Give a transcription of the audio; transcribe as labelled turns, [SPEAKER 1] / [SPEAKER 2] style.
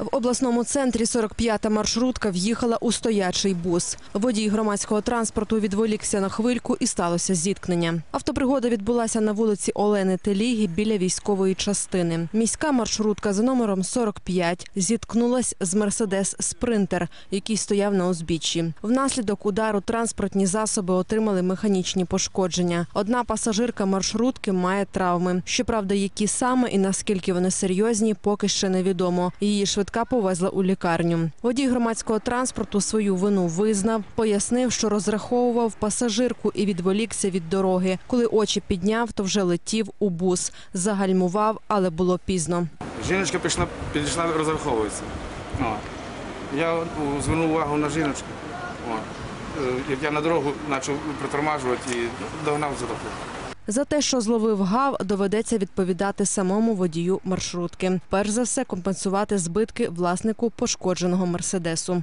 [SPEAKER 1] В обласному центрі 45-та маршрутка в'їхала у стоячий бус. Водій громадського транспорту відволікся на хвильку і сталося зіткнення. Автопригода відбулася на вулиці Олени Теліги біля військової частини. Міська маршрутка за номером 45 зіткнулась з Мерседес Спринтер, який стояв на узбіччі. Внаслідок удару транспортні засоби отримали механічні пошкодження. Одна пасажирка маршрутки має травми. Щоправда, які саме і наскільки вони серйозні, поки ще невідомо. Її швидка повезла у лікарню. Водій громадського транспорту свою вину визнав, пояснив, що розраховував пасажирку і відволікся від дороги. Коли очі підняв, то вже летів у бус. Загальмував, але було пізно.
[SPEAKER 2] Жіночка пішла, підійшла розраховуватися. Я звернув увагу на жіночку. Е, Як я на дорогу почав притормажувати і догнав за таку.
[SPEAKER 1] За те, що зловив гав, доведеться відповідати самому водію маршрутки. Перш за все, компенсувати збитки власнику пошкодженого мерседесу.